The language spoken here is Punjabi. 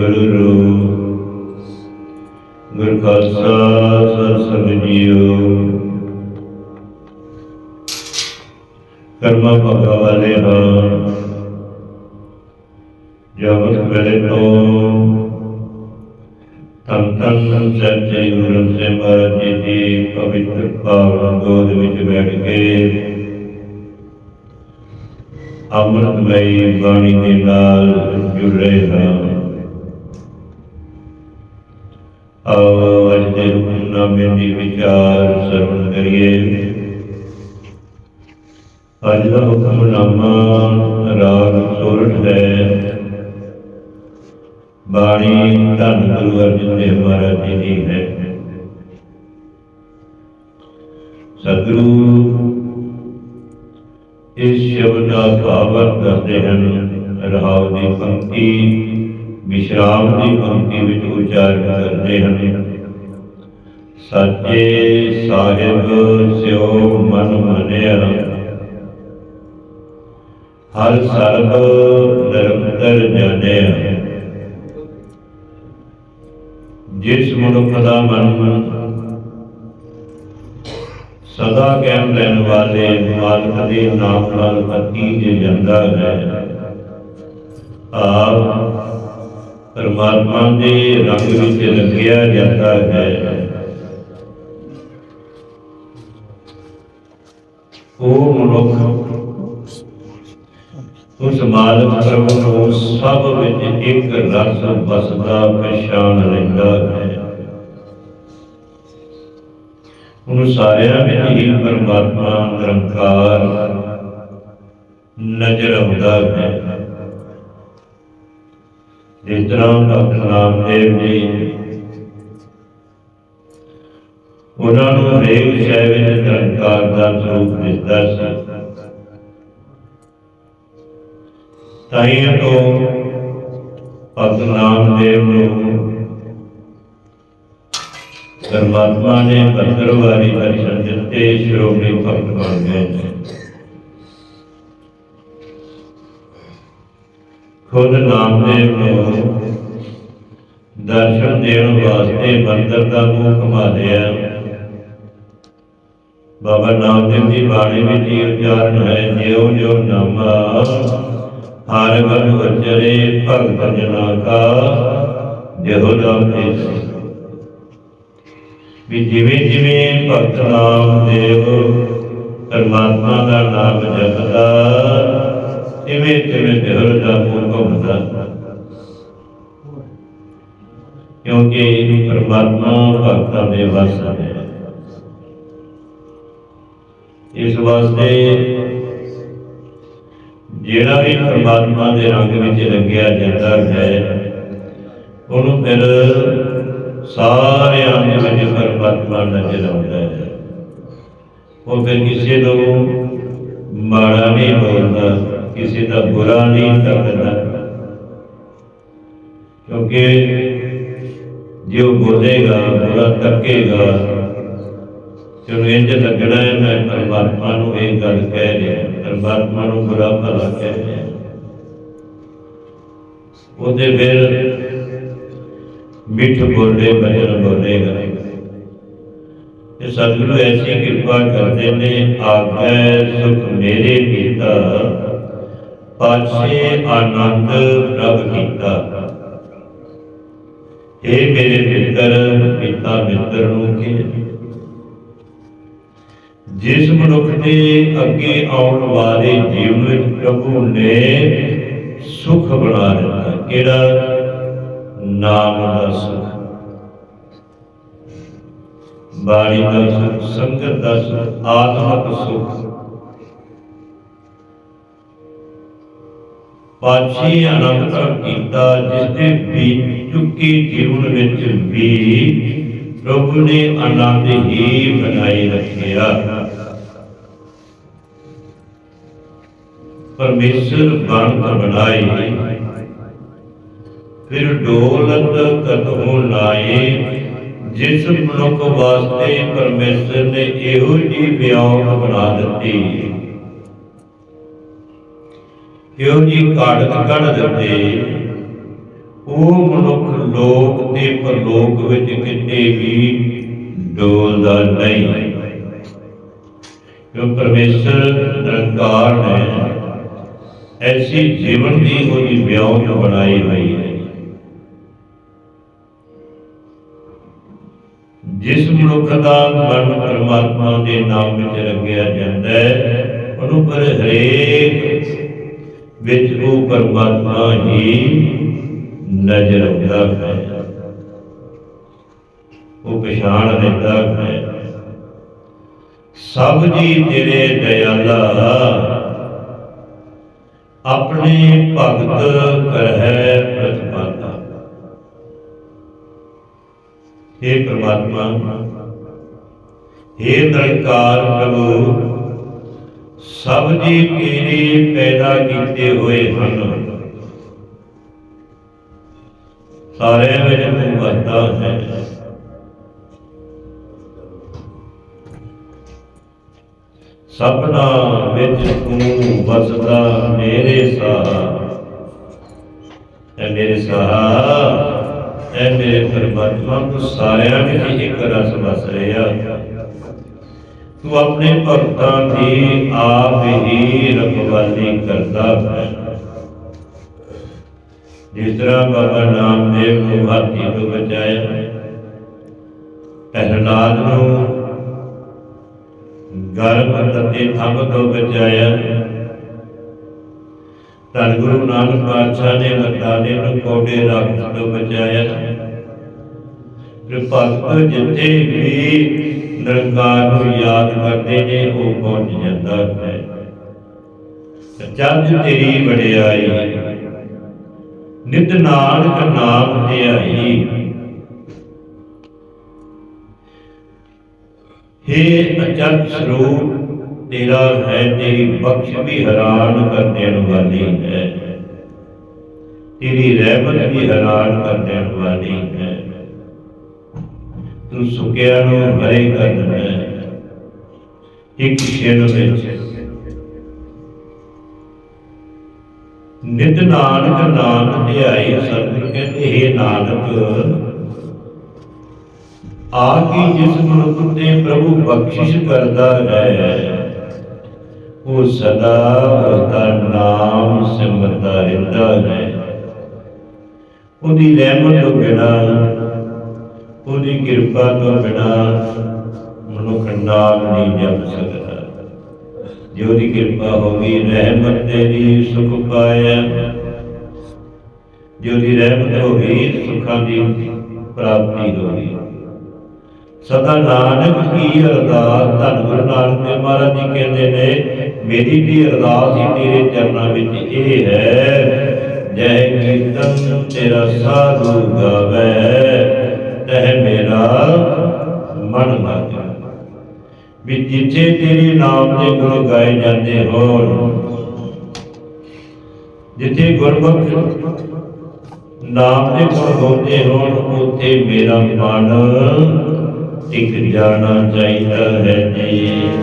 ਗੁਰੂ ਗੁਰ ਖਾਲਸਾ, ਸਤਿ ਸ੍ਰੀ ਜੀਓ ਕਰਮਾ ਭਗਾ ਵਾਲੇ ਹਾਂ ਜਗਤ ਵੇਲੇ ਤੋਂ ਤਨ ਤਨ ਸੱਚੇ ਗੁਰੂ ਗ੍ਰੰਥ ਸਾਹਿਬ ਮਹਾਰਾਜ ਜੀ ਦੀ ਪਵਿੱਤਰ ਪਾਵਨ ਗੋਦ ਵਿੱਚ ਬੈਠ ਕੇ ਅੰਮ੍ਰਿਤਮਈ ਬਾਣੀ ਦੇ ਨਾਲ ਜੁੜ ਰਹੇ ਹਾਂ। ਆਓ ਅੱਜ ਦੇ ਹੁਕਮਨਾਮੇ ਦੀ ਵਿਚਾਰ ਸਰਵਣ ਕਰੀਏ ਅੱਜ ਦਾ ਹੁਕਮਨਾਮਾ ਰਾਗ ਸੋਰਠ ਬਾਣੀ ਧੰਨ ਗੁਰੂ ਅਰਜਨ ਦੇਵ ਮਹਾਰਾਜ ਜੀ ਦੀ ਹੈ ਸਤਿਗੁਰੂ ਇਸ ਸ਼ਬਦ ਦਾ ਭਾਵ ਦੱਸਦੇ ਹਨ ਰਹਾਉ ਦੀ ਪੰਕਤੀ ਵਿਸ਼ਰਾਮ ਦੀ ਪੰਕਤੀ ਵਿੱਚ ਉਚਾਰਨ ਕਰਦੇ ਹਨ ਸੱਚੇ ਸਾਹਿਬ ਸਿਓ ਮਨ ਮਨਿਆ। ਹਰ ਸਰਬ ਨਿਰੰਤਰ ਜਾਣਿਆ। ਜਿਸ ਮਨੁੱਖ ਦਾ ਮਨ ਸਦਾ ਕਾਇਮ ਰਹਿਣ ਵਾਲੇ ਮਾਲਕ ਦੇ ਨਾਮ ਨਾਲ ਅਤੀਜ ਜਾਂਦਾ ਹੈ, ਆਪ ਪਰਮਾਤਮਾ ਦੇ ਰੰਗ ਵਿੱਚ ਲੱਗਿਆ ਜਾਂਦਾ ਹੈ। ਉਹ ਮਨੁੱਖ, ਉਸ ਮਾਲਕ ਪ੍ਰਭੂ ਨੂੰ ਸਭ ਵਿੱਚ ਇੱਕ ਰਸ ਬਸਦਾ ਪਛਾਣ ਲੈਂਦਾ ਹੈ। ਉਹਨੂੰ ਸਾਰਿਆਂ ਵਿੱਚ ਹੀ ਪਰਮਾਤਮਾ ਨਿਰੰਕਾਰ ਨਜ਼ਰ ਆਉਂਦਾ ਹੈ। ਜਿਸ ਤਰ੍ਹਾਂ ਭਗਤ ਨਾਮਦੇਵ ਜੀ ਉਹਨਾਂ ਨੂੰ ਹਰੇਕ ਸ਼ੈ ਵਿੱਚ ਨਿਰੰਕਾਰ ਦਾ ਸਰੂਪ ਦਿਸਦਾ ਸੀ। ਤਾਈਂ ਤੋਂ ਭਗਤ ਨਾਮਦੇਵ ਨੂੰ ਪਰਮਾਤਮਾ ਨੇ ਪੱਤਰ ਵਾਰੀ ਦਰਸ਼ਨ ਦਿੱਤੇ, ਸ਼੍ਰੋਮਣੀ ਭਗਤ ਬਣ ਗਏ। ਖੁਦ ਨਾਮਦੇਵ ਨੂੰ ਦਰਸ਼ਨ ਦੇਣ ਵਾਸਤੇ ਮੰਦਰ ਦਾ ਮੂੰਹ ਘੁਮਾ ਲਿਆ ਬਾਬਾ ਨਾਮਦੇਵ ਦੀ ਬਾਣੀ ਵਿੱਚ ਇਹ ਉਚਾਰਨ ਹੈ, ਜਿਉ ਜਿਉ ਨਾਮਾ, ਹਰ ਗਨ ਵਜਰੇ ਭਗਤ ਜਨਾ ਕਾ ਜਿਹੋ ਨਾਮ ਤੇ ਵੀ ਜਿਵੇਂ ਜਿਵੇਂ ਭਗਤ ਨਾਮਦੇਵ ਪਰਮਾਤਮਾ ਦਾ ਨਾਮ ਜਪਦਾ ਕਿਉਂਕਿ ਪਰਮਾਤਮਾ ਭਗਤਾਂ ਦੇ ਵਸ ਹੈ ਇਸ ਵਾਸਤੇ ਜਿਹੜਾ ਵੀ ਪਰਮਾਤਮਾ ਦੇ ਰੰਗ ਵਿੱਚ ਰੰਗਿਆ ਜਾਂਦਾ ਹੈ, ਉਹਨੂੰ ਫਿਰ ਸਾਰਿਆਂ ਦੇ ਵਿੱਚ ਪਰਮਾਤਮਾ ਨਜ਼ਰ ਆਉਂਦਾ ਹੈ। ਉਹ ਫਿਰ ਕਿਸੇ ਨੂੰ ਮਾੜਾ ਨਹੀਂ ਬੋਲਦਾ, ਕਿਸੇ ਦਾ ਬੁਰਾ ਨਹੀਂ ਕਰਦਾ ਕਿਉਂਕਿ ਜੇ ਬੋਲੇਗਾ ਬੁਰਾ ਤੱਕੇਗਾ। ਤੇ ਇੰਜ ਲੱਗਣਾ ਹੈ, ਮੈਂ ਪਰਮਾਤਮਾ ਨੂੰ ਇਹ ਗੱਲ ਕਹਿ ਰਿਹਾ ਪਰਮਾਤਮਾ ਨੂੰ ਬੁਰਾ ਭਲਾ ਕਹਿ ਰਿਹਾ ਉਹਦੇ ਫਿਰ ਮਿੱਠ ਬੋਲੇ ਭਜਨ ਬੋਲੇਗਾ। ਇਹ ਸਤਿਗੁਰੂ ਐਸੀ ਕਿਰਪਾ ਕਰਦੇ ਨੇ ਆਗੈ ਸੁਖ ਮੇਰੇ ਪੀਤਾ ਪਾਛੇ ਆਨੰਦ ਪ੍ਰਭ ਕੀਤਾ। ਇਹ ਮੇਰੇ ਮਿੱਤਰ, ਪਿਤਾ ਮਿੱਤਰ ਨੂੰ ਕਿ ਜਿਸ ਮਨੁੱਖ ਦੇ ਅੱਗੇ ਆਉਣ ਵਾਲੇ ਜੀਵਨ ਵਿੱਚ ਪ੍ਰਭੂ ਨੇ ਸੁਖ ਬਣਾ ਦਿੱਤਾ, ਕਿਹੜਾ? ਨਾਮ ਦਾ ਸੁਖ। ਬਾਣੀ ਦਾ ਸੁਖ, ਸੰਗਤ ਦਾ ਸੁਖ, ਆਤਮਕ ਸੁਖ। ਪਾਛੀ ਆਨੰਦ ਕੀਤਾ ਜਿਸ ਦੇ ਬੀਤ ਚੁੱਕੀ ਜੀਵਨ ਵਿੱਚ ਵੀ ਪ੍ਰਭੂ ਨੇ ਆਨੰਦ ਹੀ ਬਣਾਈ ਰੱਖਿਆ। ਪਰਮੇਸ਼ਰ ਬੰਦ ਬਣਾਈ ਫਿਰ ਡੋਲਤ ਕਦਮੋਂ ਲਾਏ। ਜਿਸ ਮਨੁੱਖ ਵਾਸਤੇ ਪਰਮੇਸ਼ਰ ਨੇ ਇਹੋ ਜੀ ਵਿਆਹ ਬਣਾ ਦਿੱਤੀ। ਇਹੋ ਜੀ ਕਾਢ ਕੱਢ ਦਿੱਤੇ ਉਹ ਮਨੁੱਖ ਲੋਕ ਤੇ ਪਰਲੋਕ ਵਿੱਚ ਕਿਤੇ ਵੀ ਡੋਲਦਾ ਨਹੀਂ। ਜੋ ਪਰਮੇਸ਼ਰ ਨਿਰੰਕਾਰ ਨੇ ਐਸੀ ਜੀਵਨ ਦੀ ਉਹਦੀ ਵਿਉਂਤ ਬਣਾਈ ਹੋਈ ਹੈ। ਜਿਸ ਮਨੁੱਖ ਦਾ ਮਨ ਪਰਮਾਤਮਾ ਦੇ ਨਾਮ ਵਿੱਚ ਰੰਗਿਆ ਜਾਂਦਾ ਹੈ, ਉਹਨੂੰ ਪਰ ਹਰੇਕ ਵਿੱਚ ਉਹ ਪਰਮਾਤਮਾ ਹੀ ਨਜ਼ਰ ਆਉਂਦਾ ਹੈ। ਉਹ ਪਛਾਣ ਲੈਂਦਾ ਹੈ। ਸਭ ਜੀ ਤੇਰੇ ਦਇਆਲਾ ਆਪਣੇ ਭਗਤ ਕਰਹਿ ਪ੍ਰਤਪਾਤਾ। हे ਪ੍ਰਮਾਤਮਾ हे ਨਿਰੰਕਾਰ ਪ੍ਰਭੂ ਸਭ ਜੀ ਤੇਰੇ ਪੈਦਾ ਕੀਤੇ ਹੋਏ ਹਨ। ਸਾਰਿਆਂ ਵਿੱਚ ਤੂੰ ਵਸਦਾ ਹੈ। ਸਭਨਾ ਵਿੱਚ ਤੂੰ ਵਸਦਾ ਮੇਰੇ ਸਾਹ। ਐ ਮੇਰੇ ਸਾਹ, ਐ ਮੇਰੇ ਪਰਮਾਤਮਾ ਤੂੰ ਸਾਰਿਆਂ ਵਿੱਚ ਇੱਕ ਰਸ ਵਸ ਰਿਹਾ। ਤੂੰ ਆਪਣੇ ਭਗਤਾਂ ਦੀ ਆਪ ਹੀ ਰਖਵਾਲੀ ਕਰਦਾ ਹੈ ਜਿਸ ਤਰ੍ਹਾਂ ਬਾਬਾ ਨਾਮਦੇਵ ਨੂੰ ਹਾਥੀ ਤੋਂ ਬਚਾਇਆ ਪਹਿਲਾਦ ਨੂੰ ਗਰਭ ਅਤੇ ਥੰਮ ਤੋਂ ਬਚਾਇਆ ਧੰਨ ਗੁਰੂ ਨਾਨਕ ਪਾਤਸ਼ਾਹ ਨੇ ਮਰਦਾਨੇ ਨੂੰ ਕੋਡੇ ਰੱਖ ਤੋਂ ਬਚਾਇਆ ਫਿਰ ਭਗਤ ਜਿੱਥੇ ਵੀ ਨਿਰੰਕਾਰ ਨੂੰ ਯਾਦ ਕਰਦੇ ਨੇ ਉਹ ਪਹੁੰਚ ਜਾਂਦਾ ਹੈ ਜਦ ਤੇਰੀ ਵਡਿਆਈ ਨਿਤ ਨਾਨਕ ਨਾਮ ਧਿਆਈ हे ਅਚਲ ਸਰੂਪ ਤੇਰਾ ਹੈ ਤੇਰੀ ਬਖਸ਼ ਵੀ ਹੈਰਾਨ ਕਰ ਦੇਣ ਵਾਲੀ ਹੈ ਤੇਰੀ ਰਹਿਮਤ ਵੀ ਹੈਰਾਨ ਕਰ ਦੇਣ ਵਾਲੀ ਹੈ ਤੂੰ ਸੁਕਿਆ ਨੂੰ ਹਰੇ ਕਰ ਦਿੰਦਾ ਇੱਕ ਛੇੜ ਵਿੱਚ ਨਿਤ ਨਾਨਕ ਨਾਮ ਧਿਆਈ ਸਤਿਗੁਰ ਕਹਿੰਦੇ हे ਨਾਨਕ ਆ ਕੀ ਜਿਸ ਮਨੁੱਖ ਤੇ ਪ੍ਰਭੂ ਬਖਸ਼ਿਸ਼ ਕਰਦਾ ਹੈ, ਉਹ ਸਦਾ ਉਹਦਾ ਨਾਮ ਸਿਮਰਦਾ ਰਹਿੰਦਾ ਹੈ। ਉਹਦੀ ਰਹਿਮਤ ਤੋਂ ਬਿਨਾਂ ਉਹਦੀ ਕਿਰਪਾ ਤੋਂ ਬਿਨਾ ਮਨੁੱਖ ਨਾਲ ਨਹੀਂ ਜਪ ਸਕਦਾ। ਜੇ ਉਹਦੀ ਕਿਰਪਾ ਹੋ ਰਹਿਮਤ ਤੇਰੀ ਸੁਖ ਪਾਇਆ। ਜੇ ਉਹਦੀ ਰਹਿਮਤ ਹੋ ਗਈ ਦੀ ਪ੍ਰਾਪਤੀ ਹੋ ਸਦਾ ਨਾਨਕ ਕੀ ਅਰਦਾਸ ਧੰਨ ਗੁਰੂ ਨਾਨਕ ਦੇਵ ਮਹਾਰਾਜ ਜੀ ਕਹਿੰਦੇ ਨੇ, ਮੇਰੀ ਵੀ ਅਰਦਾਸ ਹੀ ਤੇਰੇ ਚਰਨਾਂ ਵਿੱਚ ਇਹ ਹੈ। ਜੈ ਕੀਰਤਨ ਤੇਰਾ ਸਾਧੂ ਗਾਵੇ। ਤਹ ਮੇਰਾ ਮਨ ਲਾਗੇ ਵੀ ਜਿੱਥੇ ਤੇਰੇ ਨਾਮ ਦੇ ਗੁਣ ਗਾਏ ਜਾਂਦੇ ਹੋਣ, ਜਿੱਥੇ ਗੁਰਮੁਖ ਨਾਮ ਦੇ ਗੁਣ ਗਾਉਂਦੇ ਹੋਣ, ਉੱਥੇ ਮੇਰਾ ਮਨ ਟਿਕ ਜਾਣਾ ਚਾਹੀਦਾ ਹੈ ਜੀ।